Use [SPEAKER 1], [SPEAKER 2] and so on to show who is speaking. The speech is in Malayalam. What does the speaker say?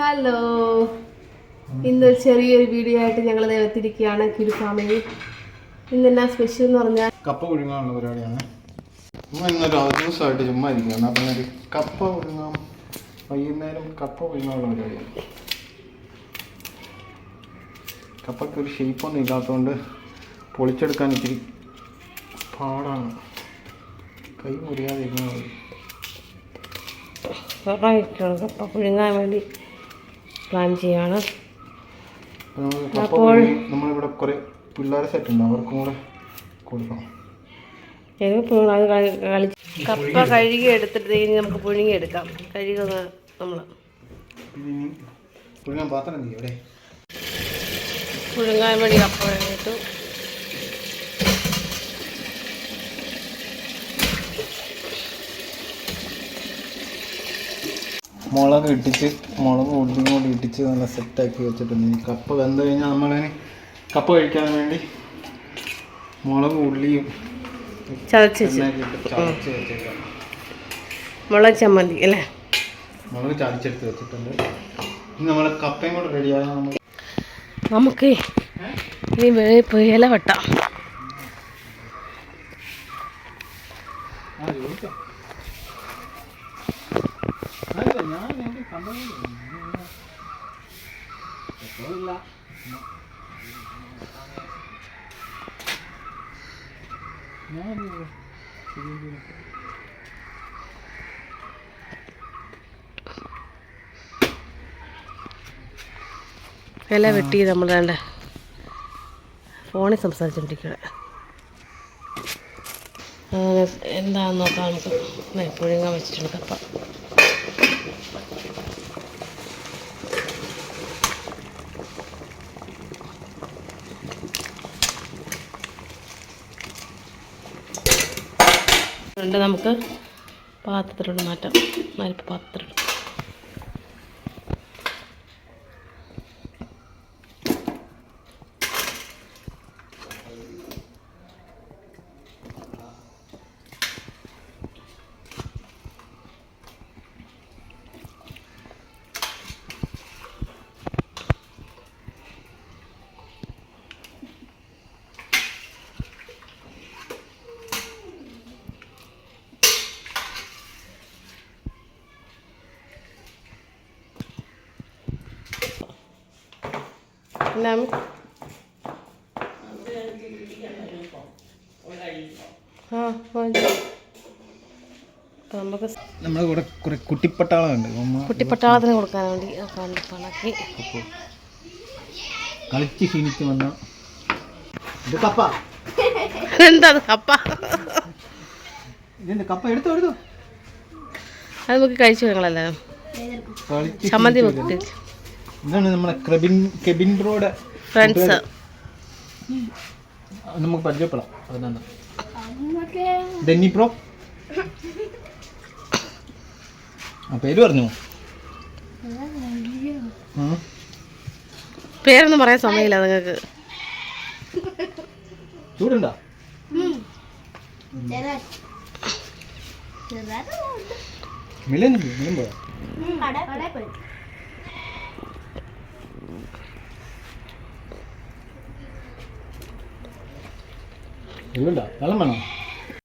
[SPEAKER 1] ഹലോ ഇന്നൊരു ചെറിയൊരു വീഡിയോ ആയിട്ട് ഞങ്ങൾ കിരു ഫാമിലി ഇന്നെന്നാ സ്പെഷ്യൽ എന്ന് പറഞ്ഞാൽ?
[SPEAKER 2] കപ്പ പുഴുങ്ങാനുള്ള പരിപാടിയാണ്. ഇന്നൊരു ദിവസമായിട്ട് ചുമ്മാ ഇരിക്കുകയാണ്. അപ്പം ഒരു കപ്പ പുഴുങ്ങാം. വൈകുന്നേരം കപ്പ പുഴുങ്ങാനുള്ള പരിപാടിയാണ്. കപ്പയ്ക്ക് ഒരു ഷേപ്പൊന്നും ഇല്ലാത്തതുകൊണ്ട് പൊളിച്ചെടുക്കാൻ ഇത്തിരി പാടാണ്. കൈ മുറിയാതെ ഇരുന്നാൽ മതി
[SPEAKER 1] കപ്പ പുഴുങ്ങാൻ വേണ്ടി. പ്ലാൻ ചെയ്യാണ്.
[SPEAKER 2] അപ്പോൾ നമുക്ക് നമ്മളിവിടെ കുറേ പിള്ളേരെ സെറ്റ് ഉണ്ട്. അവർക്കും കൂടെ കൊടുക്കണം.
[SPEAKER 1] അത് കളി കപ്പ കഴുകി എടുത്തിട്ട് ഇനി നമുക്ക് പുഴുങ്ങി എടുക്കാം. കഴുകുന്ന നമ്മൾ
[SPEAKER 2] ഇനി പുഴുങ്ങാൻ പാത്രം
[SPEAKER 1] പുഴുങ്ങാൻ വേണ്ടി കപ്പ കഴിഞ്ഞിട്ടു
[SPEAKER 2] മുളക് ഇട്ടിച്ച് മുളക് ഉള്ളിയും കൂടി ഇട്ടിച്ച് നല്ല സെറ്റാക്കി വെച്ചിട്ടുണ്ട്. ഇനി കപ്പ് വെന്ത് കഴിഞ്ഞാൽ നമ്മളതിന് കപ്പ് കഴിക്കാൻ വേണ്ടി മുളക് ഉള്ളിയും
[SPEAKER 1] ചതച്ച് വെച്ച്.
[SPEAKER 2] ചതച്ച് വെച്ചേക്കാം.
[SPEAKER 1] മുളക് ചമ്മന്തി അല്ലേ?
[SPEAKER 2] മുളക് ചതച്ചെടുത്ത് വെച്ചിട്ടുണ്ട്. ഇനി നമ്മൾ കപ്പയും കൂടെ റെഡിയായാൽ നമ്മൾ
[SPEAKER 1] നമുക്ക് ഇനി പോയി ഇല വെട്ടാം.
[SPEAKER 2] ആ ചോദിക്കാം അല്ല, ഞാൻ എവിടെ കണ്ടതേ ഇല്ല. ഞാൻ
[SPEAKER 1] ഇല വെട്ടി നമ്മൾ വേണ്ട ഫോണിൽ സംസാരിച്ചോണ്ടിരിക്കണേ എന്താണെന്ന് നോക്കാം നമുക്ക്. പുഴുങ്ങാൻ വെച്ചിട്ടുണ്ട്. കപ്പ ഉണ്ട് നമുക്ക് പാത്രത്തിലോട്ട് മാറ്റാം. മരിപ്പ് പാത്രത്തിലോട്ട് എന്നാ നമുക്ക്
[SPEAKER 2] നമ്മുടെ കൂടെ കുറെ കുട്ടിപ്പട്ടാളമുണ്ട്
[SPEAKER 1] കുട്ടിപ്പട്ടാളത്തിന് കൊടുക്കാൻ വേണ്ടി കണ്ട് പണക്കി.
[SPEAKER 2] കളിച്ച് ക്ഷീണിച്ച് വന്ന കപ്പ.
[SPEAKER 1] എന്താ കപ്പ?
[SPEAKER 2] ഇതെന്ത് കപ്പ? എടുത്തോ എടുത്തോ.
[SPEAKER 1] അത് നമുക്ക് കഴിച്ചു ഞങ്ങളല്ലേ ചമ്മന്തി വെക്കി.
[SPEAKER 2] ഇതാണ് നമ്മുടെ ക്രെബിൻ കെബിൻ റോഡ്
[SPEAKER 1] ഫ്രണ്ട്സ്.
[SPEAKER 2] നമുക്ക് പരിചയപ്പെടാം. അതാണ് ഡെന്നി പ്രോ? ആ പേര് പറഞ്ഞു?
[SPEAKER 1] പേരൊന്നും പറയാൻ സമയമില്ല നിങ്ങൾക്ക്.
[SPEAKER 2] ചൂടുണ്ടോ? മിലൻ മിലൻ പോയോ. இல்லைடா நல்ல மேடம்